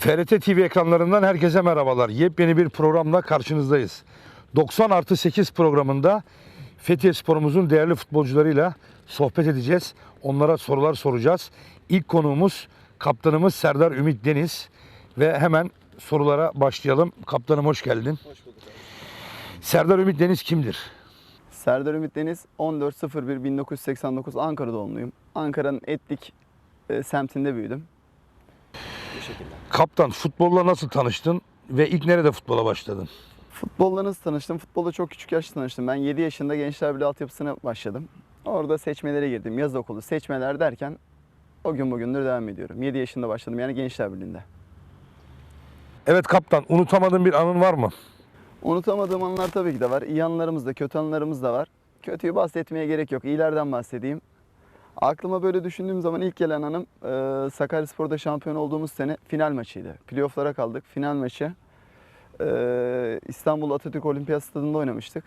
FRT TV ekranlarından herkese merhabalar. Yepyeni bir programla karşınızdayız. 90 artı 8 programında Fethiye Spor'umuzun değerli futbolcularıyla sohbet edeceğiz. Onlara sorular soracağız. İlk konuğumuz kaptanımız Serdar Ümit Deniz ve hemen sorulara başlayalım. Kaptanım hoş geldin. Hoş bulduk abi. Serdar Ümit Deniz kimdir? Serdar Ümit Deniz 14.01.1989 Ankara doğumluyum. Ankara'nın Etlik e, semtinde büyüdüm. Bu şekilde. Kaptan futbolla nasıl tanıştın ve ilk nerede futbola başladın? Futbolla nasıl tanıştım? Futbolda çok küçük yaşta tanıştım. Ben 7 yaşında Gençler Birliği altyapısına başladım. Orada seçmelere girdim. Yaz okulu seçmeler derken o gün bugündür devam ediyorum. 7 yaşında başladım yani Gençler Birliği'nde. Evet kaptan unutamadığın bir anın var mı? Unutamadığım anlar tabii ki de var. İyi anlarımız da, kötü anlarımız da var. Kötüyü bahsetmeye gerek yok. İyilerden bahsedeyim. Aklıma böyle düşündüğüm zaman ilk gelen anım e, Sakaryaspor'da şampiyon olduğumuz sene final maçıydı. Playoff'lara kaldık. Final maçı e, İstanbul Atatürk Olimpiyat Stadı'nda oynamıştık.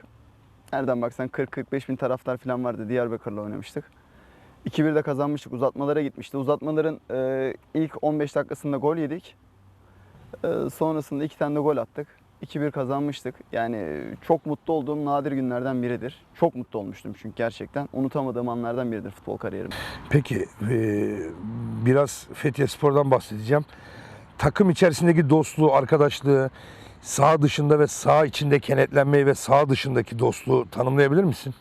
Nereden baksan 40-45 bin taraftar falan vardı. Diyarbakır'la oynamıştık. 2-1'de kazanmıştık. Uzatmalara gitmişti. Uzatmaların e, ilk 15 dakikasında gol yedik. E, sonrasında iki tane de gol attık. 2-1 kazanmıştık. Yani çok mutlu olduğum nadir günlerden biridir. Çok mutlu olmuştum çünkü gerçekten. Unutamadığım anlardan biridir futbol kariyerim. Peki biraz Fethiye Spor'dan bahsedeceğim. Takım içerisindeki dostluğu, arkadaşlığı, sağ dışında ve sağ içinde kenetlenmeyi ve sağ dışındaki dostluğu tanımlayabilir misin?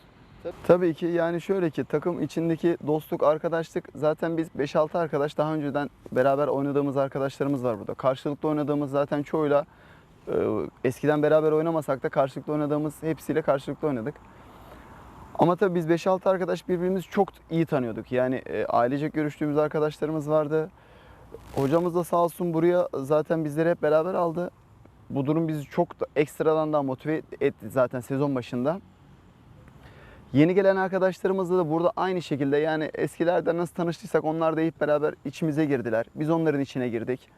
Tabii ki yani şöyle ki takım içindeki dostluk, arkadaşlık zaten biz 5-6 arkadaş daha önceden beraber oynadığımız arkadaşlarımız var burada. Karşılıklı oynadığımız zaten çoğuyla eskiden beraber oynamasak da karşılıklı oynadığımız hepsiyle karşılıklı oynadık. Ama tabii biz 5-6 arkadaş birbirimizi çok iyi tanıyorduk. Yani e, ailecek görüştüğümüz arkadaşlarımız vardı. Hocamız da sağ olsun buraya zaten bizleri hep beraber aldı. Bu durum bizi çok da ekstradan daha motive etti zaten sezon başında. Yeni gelen arkadaşlarımızla da burada aynı şekilde yani eskilerden nasıl tanıştıysak onlar da hep beraber içimize girdiler. Biz onların içine girdik.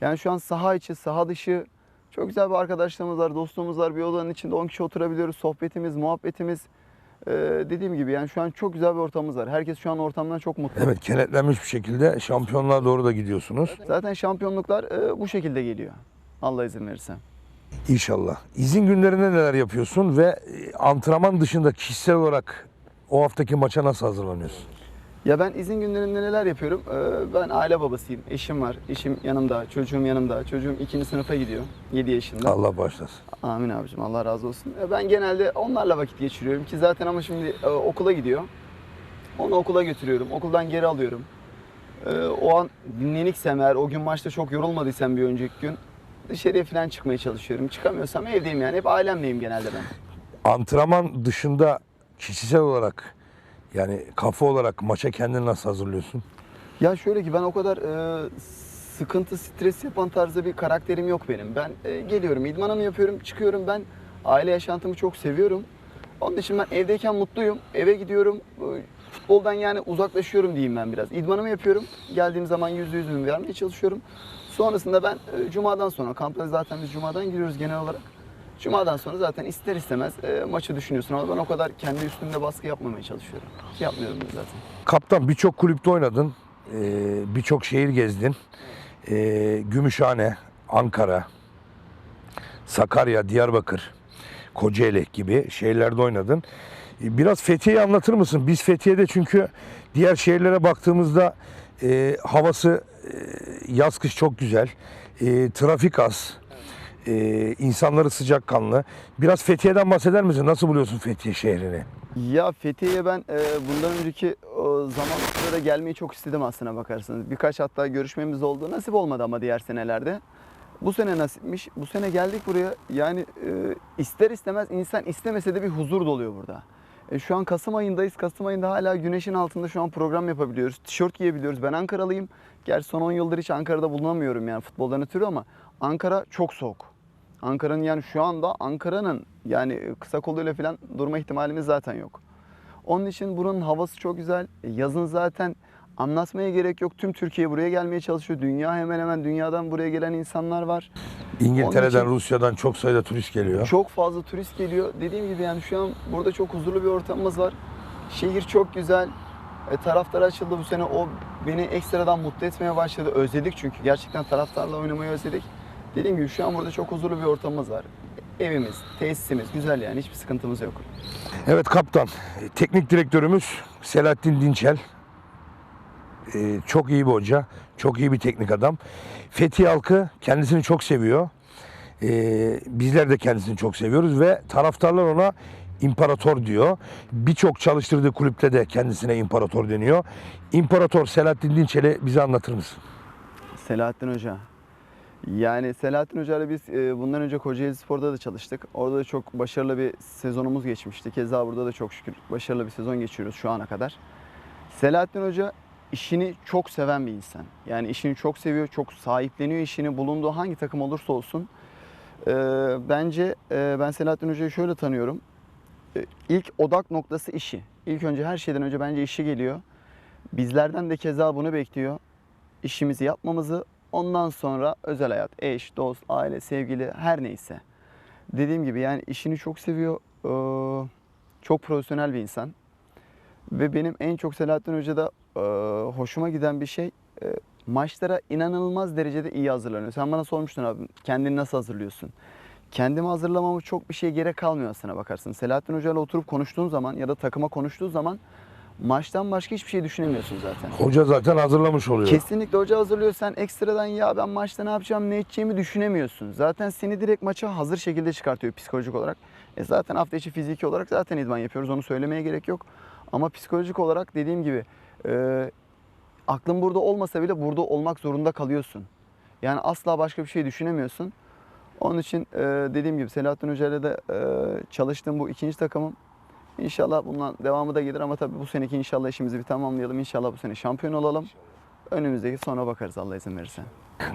Yani şu an saha içi, saha dışı çok güzel bir arkadaşlarımız var, dostluğumuz var. Bir odanın içinde 10 kişi oturabiliyoruz. Sohbetimiz, muhabbetimiz. Ee, dediğim gibi yani şu an çok güzel bir ortamımız var. Herkes şu an ortamdan çok mutlu. Evet kenetlenmiş bir şekilde şampiyonluğa doğru da gidiyorsunuz. Zaten şampiyonluklar e, bu şekilde geliyor. Allah izin verirse. İnşallah. İzin günlerinde neler yapıyorsun ve e, antrenman dışında kişisel olarak o haftaki maça nasıl hazırlanıyorsun? Ya ben izin günlerinde neler yapıyorum? Ee, ben aile babasıyım. Eşim var. Eşim yanımda. Çocuğum yanımda. Çocuğum ikinci sınıfa gidiyor. 7 yaşında. Allah başlasın. Amin abicim. Allah razı olsun. Ben genelde onlarla vakit geçiriyorum ki zaten ama şimdi e, okula gidiyor. Onu okula götürüyorum. Okuldan geri alıyorum. E, o an dinleniksem eğer, o gün maçta çok yorulmadıysam bir önceki gün dışarıya falan çıkmaya çalışıyorum. Çıkamıyorsam evdeyim yani. Hep ailemleyim genelde ben. Antrenman dışında kişisel olarak yani kafa olarak maça kendini nasıl hazırlıyorsun? Ya şöyle ki ben o kadar e, sıkıntı, stres yapan tarzda bir karakterim yok benim. Ben e, geliyorum, idmanımı yapıyorum, çıkıyorum. Ben aile yaşantımı çok seviyorum. Onun için ben evdeyken mutluyum. Eve gidiyorum. Futboldan yani uzaklaşıyorum diyeyim ben biraz. İdmanımı yapıyorum. Geldiğim zaman yüzde yüzümü vermeye çalışıyorum. Sonrasında ben e, Cuma'dan sonra, kampa zaten biz Cuma'dan giriyoruz genel olarak. Cuma'dan sonra zaten ister istemez e, maçı düşünüyorsun ama ben o kadar kendi üstümde baskı yapmamaya çalışıyorum. Yapmıyorum zaten. Kaptan birçok kulüpte oynadın. Ee, birçok şehir gezdin. Ee, Gümüşhane, Ankara, Sakarya, Diyarbakır, Kocaeli gibi şehirlerde oynadın. Ee, Biraz Fethiye'yi anlatır mısın? Biz Fethiye'de çünkü diğer şehirlere baktığımızda e, havası e, yaz kış çok güzel. E, trafik az. E, insanları sıcakkanlı. Biraz Fethiye'den bahseder misin? Nasıl buluyorsun Fethiye şehrini? Ya Fethiye'ye ben e, bundan önceki o zamanlarda gelmeyi çok istedim aslına bakarsanız. Birkaç hatta görüşmemiz oldu. Nasip olmadı ama diğer senelerde. Bu sene nasipmiş. Bu sene geldik buraya. Yani e, ister istemez insan istemese de bir huzur doluyor burada. E, şu an Kasım ayındayız. Kasım ayında hala güneşin altında şu an program yapabiliyoruz. Tişört giyebiliyoruz. Ben Ankaralıyım. Gerçi son 10 yıldır hiç Ankara'da bulunamıyorum yani futboldan ötürü ama Ankara çok soğuk. Ankara'nın yani şu anda Ankara'nın yani kısa koluyla falan durma ihtimalimiz zaten yok. Onun için buranın havası çok güzel. E, Yazın zaten anlatmaya gerek yok. Tüm Türkiye buraya gelmeye çalışıyor. Dünya hemen hemen dünyadan buraya gelen insanlar var. İngiltere'den, için- Rusya'dan çok sayıda turist geliyor. Çok fazla turist geliyor. Dediğim gibi yani şu an burada çok huzurlu bir ortamımız var. Şehir çok güzel. E, taraftar açıldı bu sene. O beni ekstradan mutlu etmeye başladı. Özledik çünkü. Gerçekten taraftarla oynamayı özledik. Dediğim gibi şu an burada çok huzurlu bir ortamımız var. Evimiz, tesisimiz güzel yani. Hiçbir sıkıntımız yok. Evet kaptan. Teknik direktörümüz Selahattin Dinçel. Ee, çok iyi bir hoca. Çok iyi bir teknik adam. Fethi halkı kendisini çok seviyor. Ee, bizler de kendisini çok seviyoruz ve taraftarlar ona imparator diyor. Birçok çalıştırdığı kulüpte de kendisine imparator deniyor. İmparator Selahattin Dinçel'i bize anlatır mısın? Selahattin Hoca. Yani Selahattin Hoca ile biz e, bundan önce Kocaeli Spor'da da çalıştık. Orada da çok başarılı bir sezonumuz geçmişti. Keza burada da çok şükür başarılı bir sezon geçiriyoruz şu ana kadar. Selahattin Hoca işini çok seven bir insan. Yani işini çok seviyor, çok sahipleniyor işini. Bulunduğu hangi takım olursa olsun. E, bence e, ben Selahattin Hoca'yı şöyle tanıyorum. İlk odak noktası işi. İlk önce her şeyden önce bence işi geliyor. Bizlerden de keza bunu bekliyor işimizi yapmamızı ondan sonra özel hayat, eş, dost, aile, sevgili her neyse. Dediğim gibi yani işini çok seviyor. Çok profesyonel bir insan. Ve benim en çok Selahattin Hoca'da e, hoşuma giden bir şey maçlara inanılmaz derecede iyi hazırlanıyor. Sen bana sormuştun abi kendini nasıl hazırlıyorsun? Kendimi hazırlamama çok bir şey gerek kalmıyor aslına bakarsın. Selahattin Hoca ile oturup konuştuğun zaman ya da takıma konuştuğu zaman maçtan başka hiçbir şey düşünemiyorsun zaten. Hoca zaten hazırlamış oluyor. Kesinlikle hoca hazırlıyor. Sen ekstradan ya ben maçta ne yapacağım, ne edeceğimi düşünemiyorsun. Zaten seni direkt maça hazır şekilde çıkartıyor psikolojik olarak. E zaten hafta içi fiziki olarak zaten idman yapıyoruz. Onu söylemeye gerek yok. Ama psikolojik olarak dediğim gibi e, aklın burada olmasa bile burada olmak zorunda kalıyorsun. Yani asla başka bir şey düşünemiyorsun. Onun için e, dediğim gibi Selahattin Hoca ile de e, çalıştığım bu ikinci takımım. İnşallah bundan devamı da gelir ama tabii bu seneki inşallah işimizi bir tamamlayalım. İnşallah bu sene şampiyon olalım. Önümüzdeki sonra bakarız Allah izin verirse.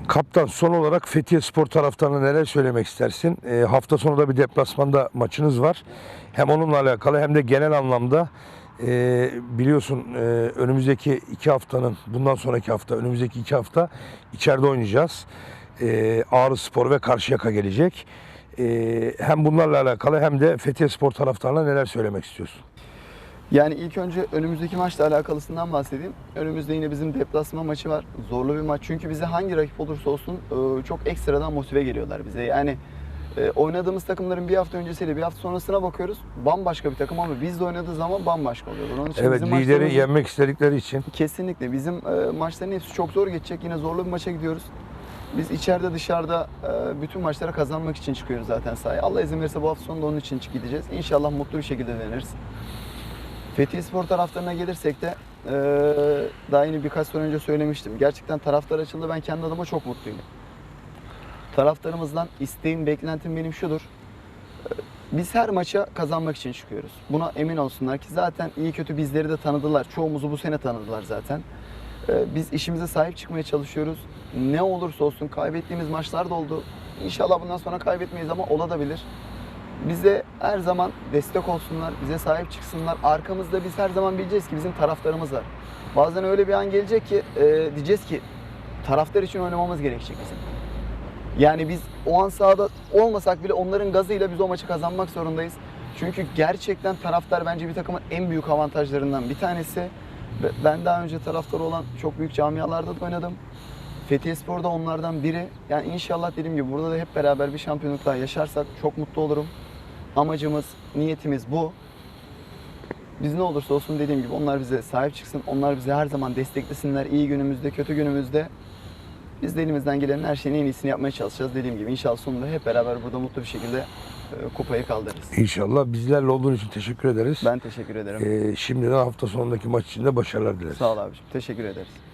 Kaptan son olarak Fethiye Spor taraftarına neler söylemek istersin? Ee, hafta sonu da bir deplasmanda maçınız var. Hem onunla alakalı hem de genel anlamda e, biliyorsun e, önümüzdeki iki haftanın bundan sonraki hafta önümüzdeki iki hafta içeride oynayacağız. E, Ağrı Spor ve Karşıyaka gelecek. E, hem bunlarla alakalı hem de Fethiye Spor taraftarına neler söylemek istiyorsun? Yani ilk önce önümüzdeki maçla alakalısından bahsedeyim. Önümüzde yine bizim deplasman maçı var. Zorlu bir maç. Çünkü bize hangi rakip olursa olsun e, çok ekstradan motive geliyorlar bize. Yani e, oynadığımız takımların bir hafta öncesiyle bir hafta sonrasına bakıyoruz. Bambaşka bir takım ama biz de oynadığı zaman bambaşka oluyor. Onun için Evet bizim lideri yenmek istedikleri için. Kesinlikle. Bizim e, maçların hepsi çok zor geçecek. Yine zorlu bir maça gidiyoruz. Biz içeride dışarıda e, bütün maçları kazanmak için çıkıyoruz zaten sahaya. Allah izin verirse bu hafta sonu da onun için gideceğiz. İnşallah mutlu bir şekilde döneriz. Fethiye Spor taraftarına gelirsek de e, daha yeni birkaç sene önce söylemiştim. Gerçekten taraftar açıldı. Ben kendi adıma çok mutluyum. Taraftarımızdan isteğim, beklentim benim şudur. E, Biz her maça kazanmak için çıkıyoruz. Buna emin olsunlar ki zaten iyi kötü bizleri de tanıdılar. Çoğumuzu bu sene tanıdılar zaten. Biz işimize sahip çıkmaya çalışıyoruz. Ne olursa olsun kaybettiğimiz maçlar da oldu. İnşallah bundan sonra kaybetmeyiz ama olabilir. Bize her zaman destek olsunlar, bize sahip çıksınlar. Arkamızda biz her zaman bileceğiz ki bizim taraftarımız var. Bazen öyle bir an gelecek ki e, diyeceğiz ki taraftar için oynamamız gerekecek bizim. Yani biz o an sahada olmasak bile onların gazıyla biz o maçı kazanmak zorundayız. Çünkü gerçekten taraftar bence bir takımın en büyük avantajlarından bir tanesi. Ben daha önce taraftarı olan çok büyük camialarda da oynadım. Fethiye Spor da onlardan biri. Yani inşallah dediğim gibi burada da hep beraber bir şampiyonluk daha yaşarsak çok mutlu olurum. Amacımız, niyetimiz bu. Biz ne olursa olsun dediğim gibi onlar bize sahip çıksın. Onlar bize her zaman desteklesinler. iyi günümüzde, kötü günümüzde. Biz de elimizden gelenin her şeyin en iyisini yapmaya çalışacağız dediğim gibi. İnşallah sonunda hep beraber burada mutlu bir şekilde e, kupayı kaldırırız. İnşallah bizlerle olduğun için teşekkür ederiz. Ben teşekkür ederim. Ee, şimdiden hafta sonundaki maç için de başarılar dileriz. Sağ ol abiciğim. Teşekkür ederiz.